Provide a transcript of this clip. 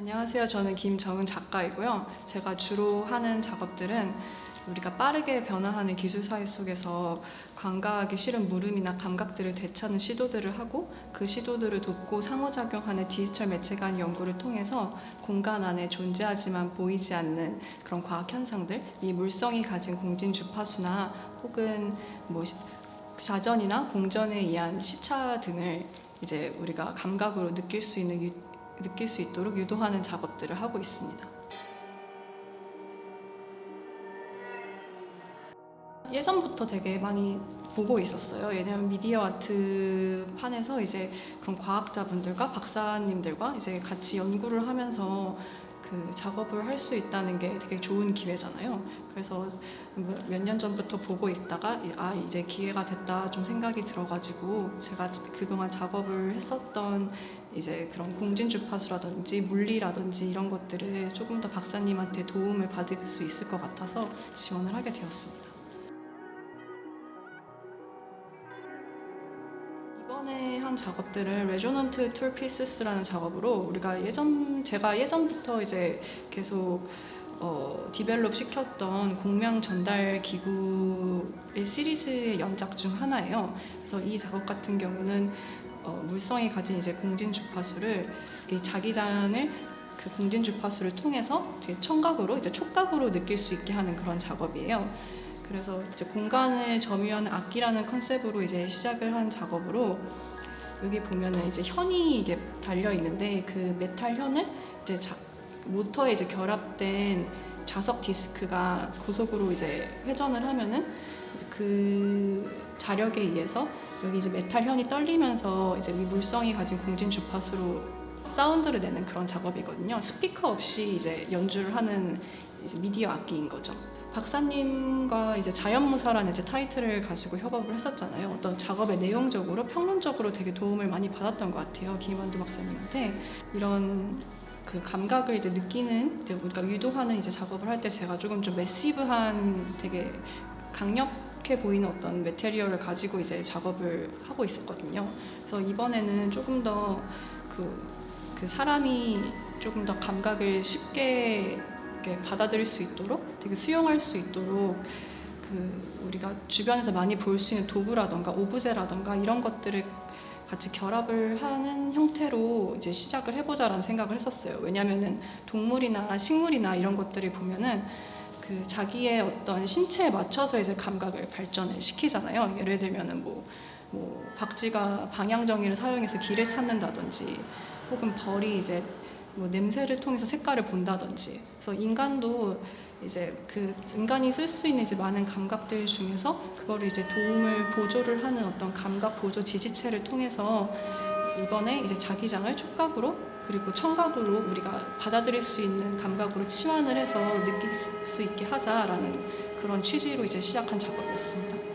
안녕하세요. 저는 김정은 작가이고요. 제가 주로 하는 작업들은 우리가 빠르게 변화하는 기술 사회 속에서 관가하기 싫은 물음이나 감각들을 되찾는 시도들을 하고 그 시도들을 돕고 상호작용하는 디지털 매체 간 연구를 통해서 공간 안에 존재하지만 보이지 않는 그런 과학 현상들, 이 물성이 가진 공진 주파수나 혹은 뭐 시- 자전이나 공전에 의한 시차 등을 이제 우리가 감각으로 느낄 수 있는 유- 느낄 수 있도록 유도하는 작업들을 하고 있습니다. 예전부터 되게 많이 보고 있었어요. 왜냐하면 미디어 아트 판에서 이제 그런 과학자분들과 박사님들과 이제 같이 연구를 하면서 그 작업을 할 수 있다는 게 되게 좋은 기회잖아요. 그래서 몇 년 전부터 보고 있다가 아 이제 기회가 됐다 좀 생각이 들어가지고 제가 그동안 작업을 했었던 이제 그런 공진 주파수라든지 물리라든지 이런 것들을 조금 더 박사님한테 도움을 받을 수 있을 것 같아서 지원을 하게 되었습니다. 한 작업들은 레조넌트 툴 피스라는 작업으로 우리가 예전 제가 예전부터 이제 계속 어, 디벨롭 시켰던 공명 전달 기구의 시리즈의 연작 중 하나예요. 그래서 이 작업 같은 경우는 어, 물성이 가진 이제 공진 주파수를 이 자기장을 그 공진 주파수를 통해서 이제 청각으로 이제 촉각으로 느낄 수 있게 하는 그런 작업이에요. 그래서 이제 공간을 점유하는 악기라는 컨셉으로 이제 시작을 한 작업으로 여기 보면은 이제 현이 이게 달려 있는데 그 메탈 현을 이제 자, 모터에 이제 결합된 자석 디스크가 고속으로 이제 회전을 하면은 이제 그 자력에 의해서 여기 이제 메탈 현이 떨리면서 이제 이 물성이 가진 공진 주파수로 사운드를 내는 그런 작업이거든요. 스피커 없이 이제 연주를 하는 이제 미디어 악기인 거죠. 박사님과 이제 자연무사라는 이제 타이틀을 가지고 협업을 했었잖아요. 어떤 작업의 내용적으로 평론적으로 되게 도움을 많이 받았던 것 같아요. 김원두 박사님한테 이런 그 감각을 이제 느끼는 이제 우리가 유도하는 이제 작업을 할 때 제가 조금 좀 매시브한 되게 강력해 보이는 어떤 메테리얼을 가지고 이제 작업을 하고 있었거든요. 그래서 이번에는 조금 더 그, 그 사람이 조금 더 감각을 쉽게 이렇게 받아들일 수 있도록 되게 수용할 수 있도록 그 우리가 주변에서 많이 볼 수 있는 도구라던가 오브제라던가 이런 것들을 같이 결합을 하는 형태로 이제 시작을 해보자라는 생각을 했었어요. 왜냐하면은 동물이나 식물이나 이런 것들을 보면은 그 자기의 어떤 신체에 맞춰서 이제 감각을 발전을 시키잖아요. 예를 들면은 뭐, 뭐 박쥐가 방향 정의를 사용해서 길을 찾는다든지 혹은 벌이 이제 뭐 냄새를 통해서 색깔을 본다든지 그래서 인간도 이제 그 인간이 쓸 수 있는 이제 많은 감각들 중에서 그거를 이제 도움을 보조를 하는 어떤 감각 보조 지지체를 통해서 이번에 이제 자기장을 촉각으로 그리고 청각으로 우리가 받아들일 수 있는 감각으로 치환을 해서 느낄 수 있게 하자라는 그런 취지로 이제 시작한 작업이었습니다.